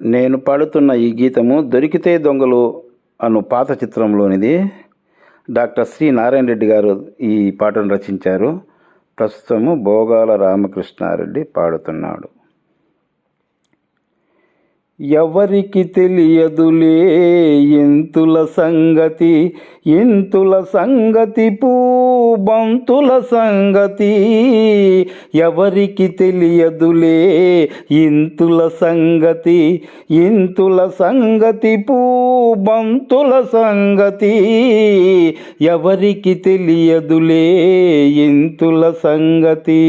నేను పాడుతున్న ఈ గీతము దొరికితే దొంగలు అను పాత చిత్రంలోనిది. డాక్టర్ శ్రీ నారాయణ రెడ్డి గారు ఈ పాటను రచించారు. ప్రస్తుతము భోగాల రామకృష్ణారెడ్డి పాడుతున్నాడు. ఎవరికి తెలియదులే ఇంతుల సంగతి ఇంతుల సంగతి పూబంతుల సంగతి. ఎవరికి తెలియదులే ఇంతుల సంగతి ఇంతుల సంగతి పూబంతుల సంగతి. ఎవరికి తెలియదులే ఇంతుల సంగతి.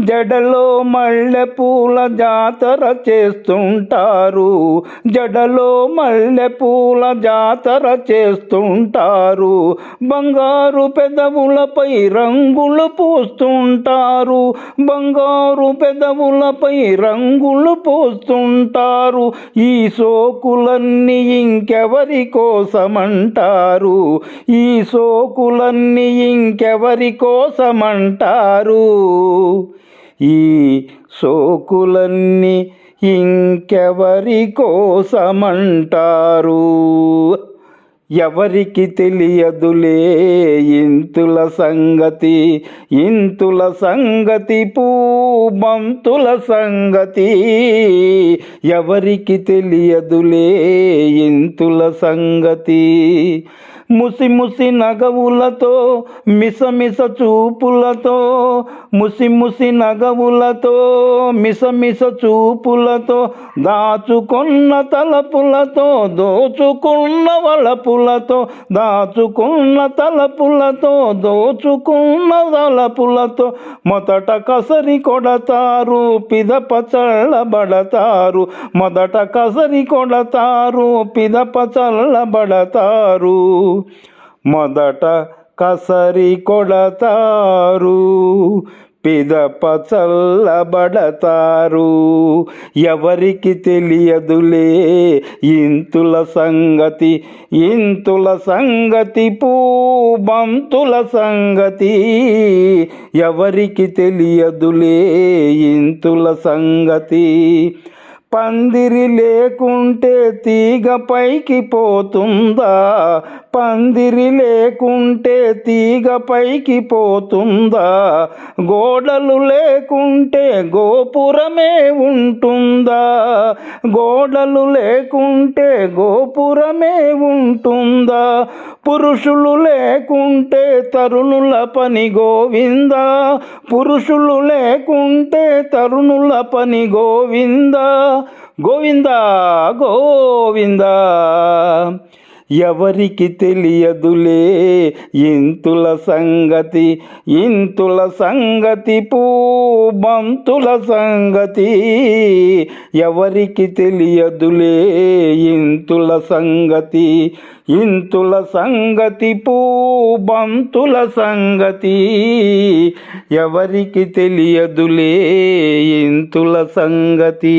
జడలో మల్లెపూల జాతర చేస్తుంటారు. జడలో మల్లెపూల జాతర చేస్తుంటారు. బంగారు పెదవులపై రంగులు పూస్తుంటారు. బంగారు పెదవులపై రంగులు పూస్తుంటారు. ఈ సోకులన్నీ ఇంకెవరి కోసమంటారు? ఈ సోకులన్నీ ఇంకెవరి కోసమంటారు? ఈ సోకులన్నీ ఇంకెవరి కోసమంటారు ఎవరికి తెలియదులే ఇంతుల సంగతి ఇంతుల సంగతి పూబంతుల సంగతి. ఎవరికి తెలియదులే ఇంతుల సంగతి. ముసి ముసి నగవులతో మిసమిస చూపులతో ముసి ముసి నగవులతో మిసమిస చూపులతో దాచుకున్న తలపులతో దోచుకున్న వలపుల తలపులతో దాచుకున్న తలపులతో దోచుకున్న తలపులతో మొదట కసరి కొడతారు పిదపచల్లబడతారు మొదట కసరి కొడతారు పిదపచల్లబడతారు మొదట కసరి కొడతారు పిదప చల్లబడతారు ఎవరికి తెలియదులే ఇంతుల సంగతి ఇంతుల సంగతి పూబంతుల సంగతి. ఎవరికి తెలియదులే ఇంతుల సంగతి. పందిరి లేకుంటే తీగ పైకి పోతుందా? పందిరి లేకుంటే తీగ పైకి పోతుందా? గోడలు లేకుంటే గోపురమే ఉంటుందా? గోడలు లేకుంటే గోపురమే ఉంటుందా? పురుషులు లేకుంటే తరుణుల పని గోవిందా? పురుషులు లేకుంటే తరుణుల పని గోవిందా? గోవిందా గోవిందా ఎవరికి తెలియదులే. ఇంతుల సంగతి ఇంతుల సంగతి పూబంతుల సంగతి. ఎవరికి తెలియదులే ఇంతుల సంగతి ఇంతుల సంగతి పూబంతుల సంగతి. ఎవరికి తెలియదులే ఇంతుల సంగతి.